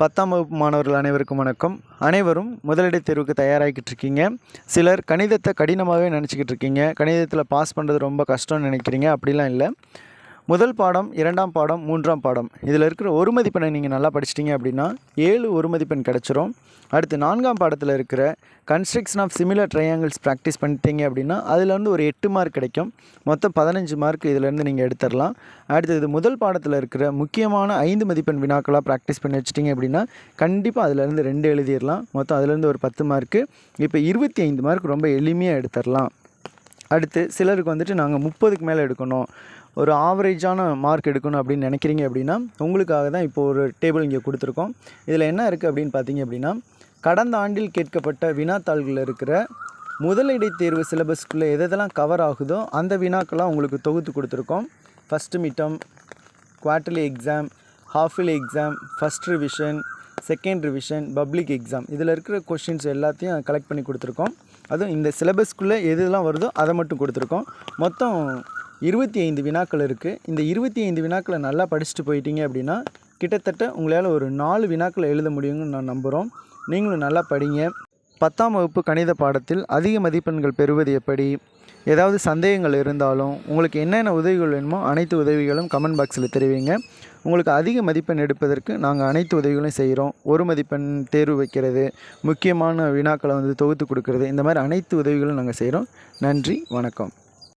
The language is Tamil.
பத்தாம் வகுப்பு மாணவர்கள் அனைவருக்கும் வணக்கம். அனைவரும் முதலிடை தேர்வுக்கு தயாராகிக்கிட்டு இருக்கீங்க. சிலர் கணிதத்தை கடினமாகவே நினச்சிக்கிட்டு இருக்கீங்க. கணிதத்தில் பாஸ் பண்ணுறது ரொம்ப கஷ்டம்னு நினைக்கிறீங்க. அப்படிலாம் இல்லை. முதல் பாடம் இரண்டாம் பாடம் மூன்றாம் பாடம். இதில் இருக்கிற ஒரு மதிப்பெண்ணை நீங்கள் நல்லா படிச்சிட்டிங்க அப்படின்னா ஏழு ஒரு மதிப்பெண் கிடச்சிரும். அடுத்து நான்காம் பாடத்தில் இருக்கிற construction of similar triangles practice பண்ணிட்டீங்க அப்படின்னா அதுலேருந்து ஒரு எட்டு மார்க் கிடைக்கும். மொத்தம் பதினஞ்சு மார்க் இதிலேருந்து நீங்கள் எடுத்துடலாம். அடுத்தது முதல் பாடத்தில் இருக்கிற முக்கியமான ஐந்து மதிப்பெண் வினாக்களாக ப்ராக்டிஸ் பண்ணி வச்சிட்டிங்க அப்படின்னா கண்டிப்பாக அதிலேருந்து ரெண்டு எழுதிடலாம். மொத்தம் அதுலேருந்து ஒரு பத்து மார்க்கு இப்போ இருபத்தி ஐந்து மார்க் ரொம்ப எளிமையாக எடுத்துடலாம். அடுத்து சிலருக்கு வந்துட்டு நாங்கள் முப்பதுக்கு மேலே எடுக்கணும். ஒரு ஆவரேஜான மார்க் எடுக்கணும் அப்படின்னு நினைக்கிறீங்க அப்படின்னா உங்களுக்காக தான் இப்போ ஒரு டேபிள் இங்கே கொடுத்துருக்கோம். இதில் என்ன இருக்குது அப்படின்னு பார்த்தீங்க அப்படின்னா கடந்த ஆண்டில் கேட்கப்பட்ட வினாத்தாள்களில் இருக்கிற முதலிடை தேர்வு சிலபஸ்க்குள்ளே எதெல்லாம் கவர் ஆகுதோ அந்த வினாக்கெல்லாம் உங்களுக்கு தொகுத்து கொடுத்துருக்கோம். First midterm quarterly exam half yearly exam first revision second revision public exam இதில் இருக்கிற கொஷின்ஸ் எல்லாத்தையும் கலெக்ட் பண்ணி கொடுத்துருக்கோம். அதுவும் இந்த சிலபஸ்க்குள்ளே எதெல்லாம் வருதோ அதை மட்டும் கொடுத்துருக்கோம். மொத்தம் இருபத்தி ஐந்து வினாக்கள் இருக்குது இந்த இருபத்தி ஐந்து வினாக்களை நல்லா படிச்சுட்டு போயிட்டீங்க அப்படின்னா கிட்டத்தட்ட உங்களால் ஒரு நாலு வினாக்களை எழுத முடியும்னு நான் நம்புகிறோம் நீங்களும் நல்லா படிங்க. பத்தாம் வகுப்பு கணித பாடத்தில் அதிக மதிப்பெண்கள் பெறுவது எப்படி? ஏதாவது சந்தேகங்கள் இருந்தாலும் உங்களுக்கு என்னென்ன உதவிகள் வேணுமோ அனைத்து உதவிகளும் கமெண்ட் பாக்ஸில் தெரிவிங்க. உங்களுக்கு அதிக மதிப்பெண் எடுப்பதற்கு நாங்கள் அனைத்து உதவிகளையும் செய்கிறோம் ஒரு மதிப்பெண் தேர்வு வைக்கிறது முக்கியமான வினாக்களை வந்து தொகுத்து கொடுக்கறது இந்த மாதிரி அனைத்து உதவிகளும் நாங்கள் செய்கிறோம் நன்றி வணக்கம்.